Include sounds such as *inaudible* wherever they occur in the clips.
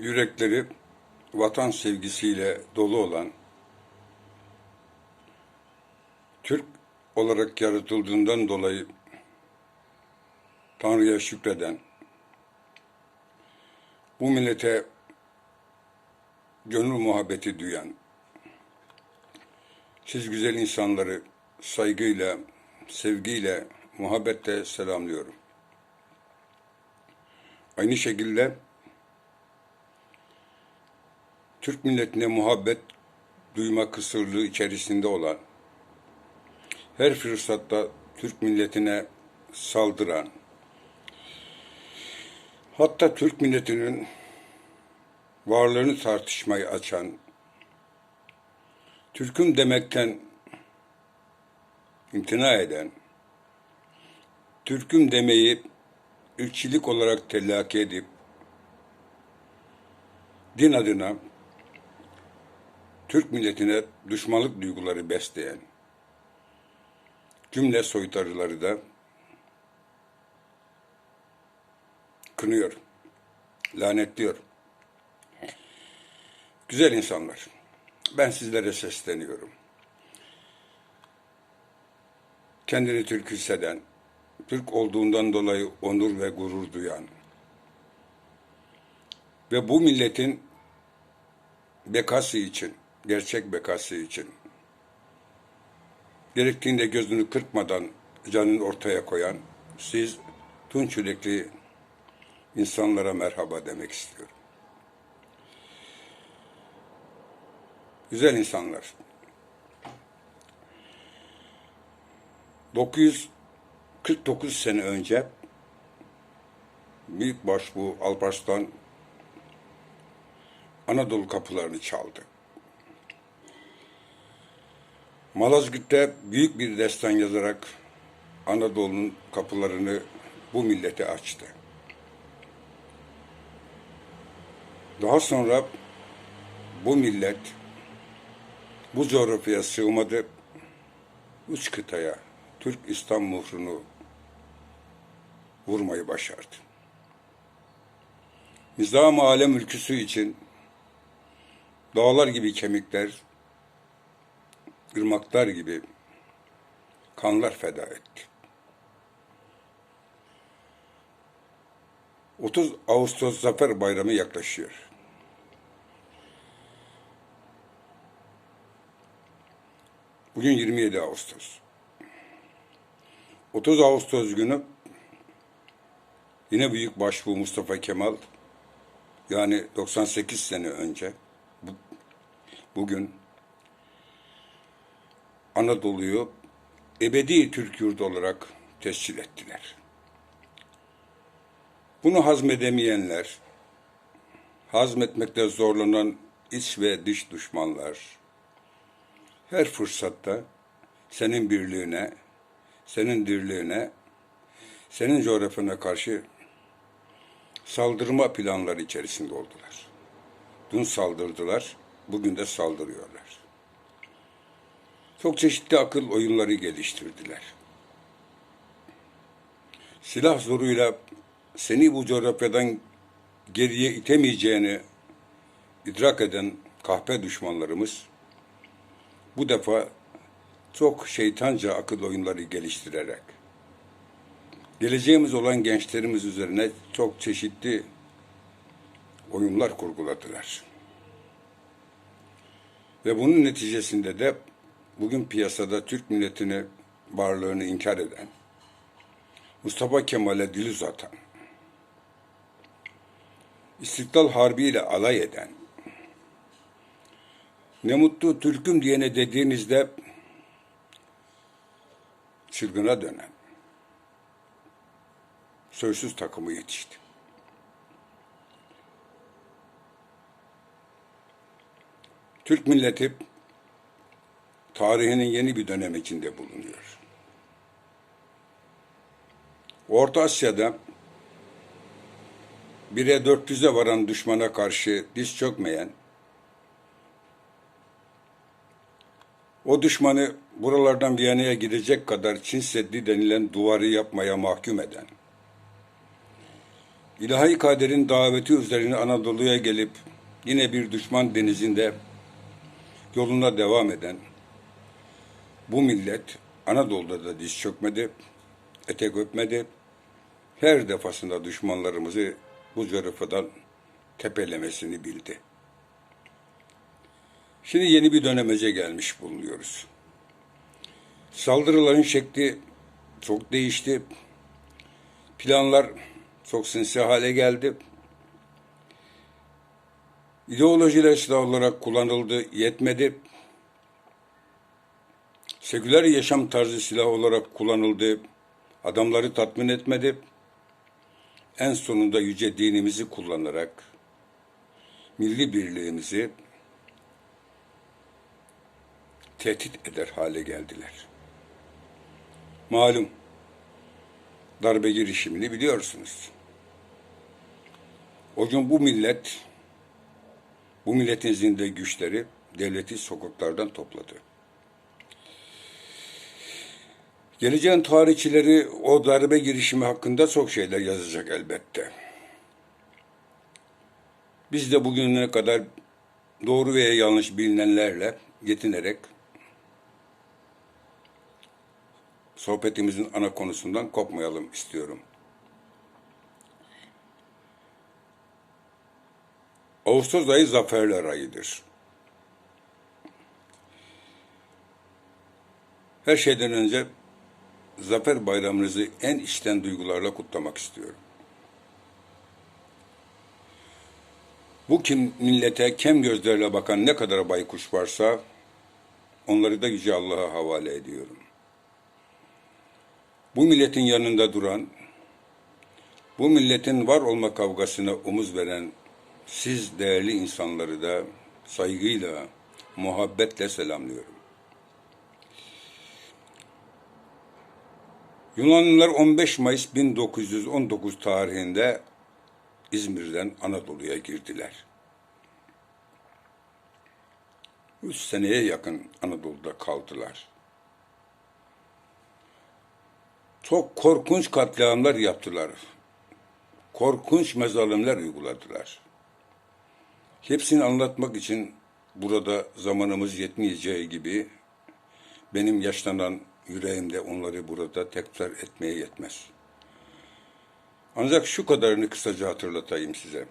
yürekleri vatan sevgisiyle dolu olan, Türk olarak yaratıldığından dolayı Tanrı'ya şükreden, bu millete gönül muhabbeti duyan, siz güzel insanları saygıyla, sevgiyle, muhabbetle selamlıyorum. Aynı şekilde Türk milletine muhabbet duyma kısırlığı içerisinde olan, her fırsatta Türk milletine saldıran, hatta Türk milletinin varlığını tartışmayı açan, Türk'üm demekten imtina eden, Türk'üm demeyi ırkçılık olarak telakki edip, din adına Türk milletine düşmanlık duyguları besleyen cümle soytarıları da kınıyor, lanetliyor. Güzel insanlar, ben sizlere sesleniyorum. Kendini Türk hisseden, Türk olduğundan dolayı onur ve gurur duyan ve bu milletin bekası için, gerçek bekası için gerektiğinde gözünü kırpmadan canını ortaya koyan siz tunç yürekli insanlara merhaba demek istiyorum. Güzel insanlar. 949 sene önce Büyükbaş bu Alparslan Anadolu kapılarını çaldı. Malazgirt'te büyük bir destan yazarak Anadolu'nun kapılarını bu millete açtı. Daha sonra bu millet bu coğrafyaya sığmadı, üç kıtaya Türk İslam muhrunu vurmayı başardı. Nizam-ı alem ülküsü için dağlar gibi kemikler, ırmaklar gibi kanlar feda etti. 30 Ağustos Zafer Bayramı yaklaşıyor. Bugün 27 Ağustos. 30 Ağustos günü yine büyük başbuğ Mustafa Kemal yani 98 sene önce bu, bugün Anadolu'yu ebedi Türk yurdu olarak tescil ettiler. Bunu hazmedemeyenler, hazmetmekte zorlanan iç ve dış düşmanlar, her fırsatta senin birliğine, senin dirliğine, senin coğrafyana karşı saldırma planları içerisinde oldular. Dün saldırdılar, bugün de saldırıyorlar. Çok çeşitli akıl oyunları geliştirdiler. Silah zoruyla seni bu coğrafyadan geriye itemeyeceğini idrak eden kahpe düşmanlarımız bu defa çok şeytanca akıl oyunları geliştirerek geleceğimiz olan gençlerimiz üzerine çok çeşitli oyunlar kurguladılar. Ve bunun neticesinde de bugün piyasada Türk milletini varlığını inkar eden, Mustafa Kemal'e dil uzatan, İstiklal Harbi ile alay eden, ne mutlu Türk'üm diyene dediğinizde çılgına dönen, soysuz takımı yetişti. Türk milleti tarihinin yeni bir dönem içinde bulunuyor. Orta Asya'da 1'e 400'e varan düşmana karşı diz çökmeyen, o düşmanı buralardan Viyana'ya gidecek kadar Çin Seddi denilen duvarı yapmaya mahkum eden, İlahi kaderin daveti üzerine Anadolu'ya gelip yine bir düşman denizinde yoluna devam eden bu millet Anadolu'da da diz çökmedi, etek öpmedi. Her defasında düşmanlarımızı bu zarıfadan tepelemesini bildi. Şimdi yeni bir dönemece gelmiş bulunuyoruz. Saldırıların şekli çok değişti. Planlar çok sinsi hale geldi. İdeolojiler silah olarak kullanıldı, yetmedi. Seküler yaşam tarzı silah olarak kullanıldı, adamları tatmin etmedi. En sonunda yüce dinimizi kullanarak milli birliğimizi tehdit eder hale geldiler. Malum darbe girişimini biliyorsunuz. O gün bu millet, bu milletin zinde güçleri devleti sokaklardan topladı. Geleceğin tarihçileri o darbe girişimi hakkında çok şeyler yazacak elbette. Biz de bugüne kadar doğru veya yanlış bilinenlerle yetinerek sohbetimizin ana konusundan kopmayalım istiyorum. Ağustos ayı zaferler ayıdır. Her şeyden önce Zafer Bayramınızı en içten duygularla kutlamak istiyorum. Bu kim millete kem gözlerle bakan ne kadar baykuş varsa onları da Yüce Allah'a havale ediyorum. Bu milletin yanında duran, bu milletin var olma kavgasına omuz veren siz değerli insanları da saygıyla, muhabbetle selamlıyorum. Yunanlılar 15 Mayıs 1919 tarihinde İzmir'den Anadolu'ya girdiler. Üç seneye yakın Anadolu'da kaldılar. Çok korkunç katliamlar yaptılar. Korkunç mezalimler uyguladılar. Hepsini anlatmak için burada zamanımız yetmeyeceği gibi benim yaşlanan yüreğimde onları burada tekrar etmeye yetmez. Ancak şu kadarını kısaca hatırlatayım size.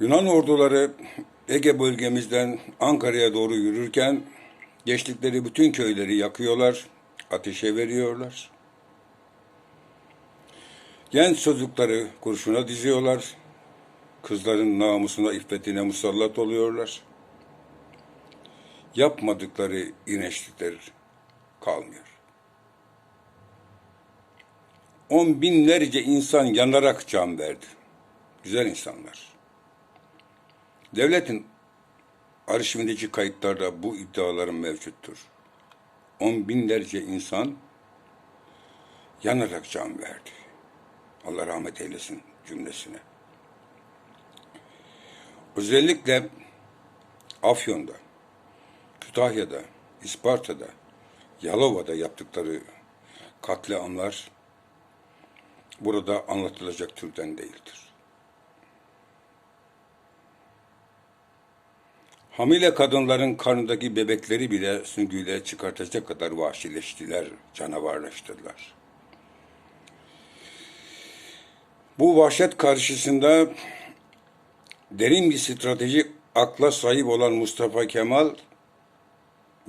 Yunan orduları Ege bölgemizden Ankara'ya doğru yürürken geçtikleri bütün köyleri yakıyorlar, ateşe veriyorlar. Genç çocukları kurşuna diziyorlar, kızların namusuna, iffetine musallat oluyorlar. Yapmadıkları ineçlikler kalmıyor. On binlerce insan yanarak can verdi. Güzel insanlar. Devletin arşivindeki kayıtlarda bu iddiaların mevcuttur. On binlerce insan yanarak can verdi. Allah rahmet eylesin cümlesine. Özellikle Afyon'da, Kütahya'da, İsparta'da, Yalova'da yaptıkları katliamlar burada anlatılacak türden değildir. Hamile kadınların karnındaki bebekleri bile süngüyle çıkartacak kadar vahşileştiler, canavarlaştılar. Bu vahşet karşısında derin bir stratejik akla sahip olan Mustafa Kemal,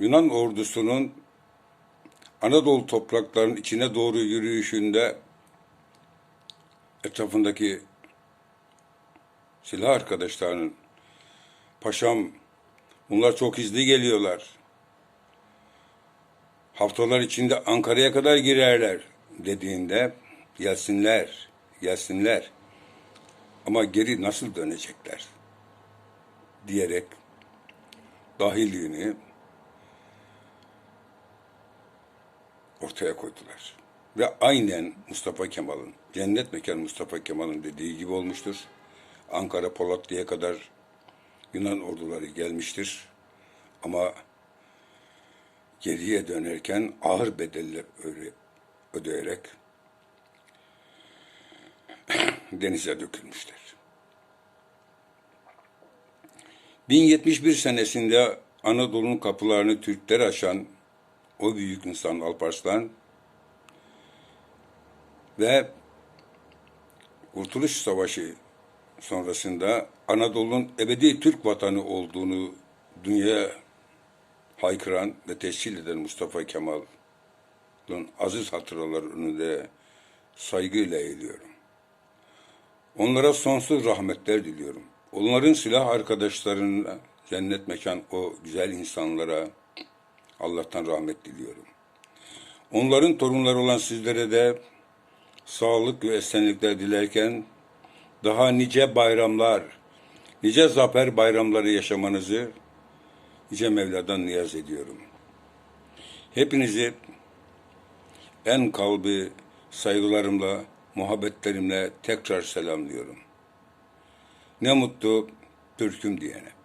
Yunan ordusunun Anadolu topraklarının içine doğru yürüyüşünde etrafındaki silah arkadaşlarının paşam bunlar çok hızlı geliyorlar. Haftalar içinde Ankara'ya kadar girerler dediğinde gelsinler, gelsinler. Ama geri nasıl dönecekler diyerek dahilliğini ortaya koydular. Ve aynen Mustafa Kemal'in, cennet mekan Mustafa Kemal'in dediği gibi olmuştur. Ankara Polatlı'ya kadar Yunan orduları gelmiştir. Ama geriye dönerken ağır bedeller ödeyerek *clears throat* denize dökülmüşler. 1071 senesinde Anadolu'nun kapılarını Türkler açan o büyük insan Alparslan ve Kurtuluş Savaşı sonrasında Anadolu'nun ebedi Türk vatanı olduğunu dünyaya haykıran ve tescil eden Mustafa Kemal'ın aziz hatıraları önünde saygıyla eğiliyorum. Onlara sonsuz rahmetler diliyorum. Onların silah arkadaşlarına, cennet mekan o güzel insanlara Allah'tan rahmet diliyorum. Onların torunları olan sizlere de sağlık ve esenlikler dilerken daha nice bayramlar, nice zafer bayramları yaşamanızı Yüce Mevla'dan niyaz ediyorum. Hepinizi en kalbi saygılarımla, muhabbetlerimle tekrar selamlıyorum. Ne mutlu Türk'üm diyene.